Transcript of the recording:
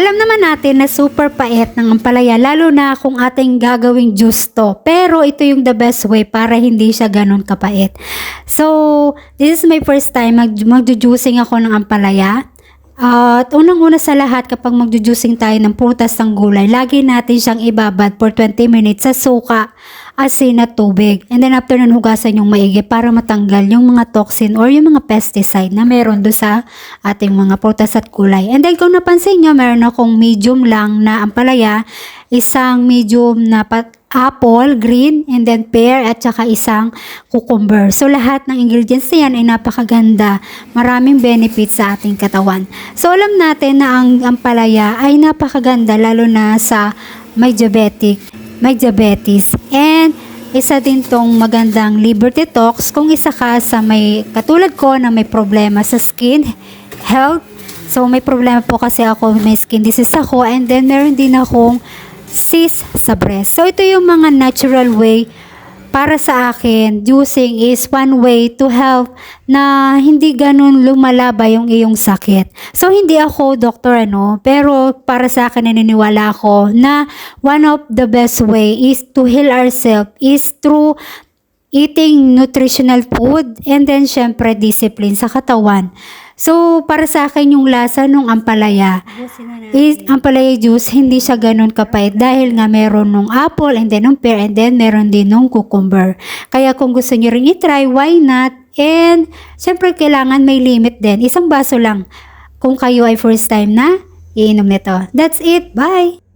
Alam naman natin na super pait ng ampalaya, lalo na kung ating gagawing juice to. Pero ito yung the best way para hindi siya ganun kapait. So, this is my first time mag magjujuicing ako ng ampalaya. At unang-una sa lahat kapag magjujuicing tayo ng prutas ng gulay, lagi natin siyang ibabad for 20 minutes sa suka, asin at tubig. And then after nun hugasan yung maigi para matanggal yung mga toxin or yung mga pesticide na meron do sa ating mga prutas at gulay. And then kung napansin nyo, meron akong medium lang na ampalaya, isang medium na pat apple, green, and then pear, at saka isang cucumber. So, lahat ng ingredients na yan ay napakaganda. Maraming benefits sa ating katawan. So, alam natin na ang ampalaya ay napakaganda, lalo na sa may diabetic, may diabetes. And, isa din tong magandang liver detox kung isa ka sa may, katulad ko na may problema sa skin, health, So, may problema po kasi ako, may skin disease ako, and then meron din akong cyst sa breast. So, ito yung mga natural way para sa akin, juicing is one way to help na hindi ganun lumalaba yung iyong sakit. So, hindi ako doktor ano, pero para sa akin naniniwala ako na one of the best way is to heal ourselves is through eating nutritional food and then syempre discipline sa katawan. So, para sa akin yung lasa nung ampalaya, is ampalaya juice, hindi siya ganun kapait dahil nga meron nung apple and then nung pear and then meron din nung cucumber. Kaya kung gusto nyo rin itry, why not? And, syempre kailangan may limit din. Isang baso lang. Kung kayo ay first time na, iinom nito. That's it. Bye!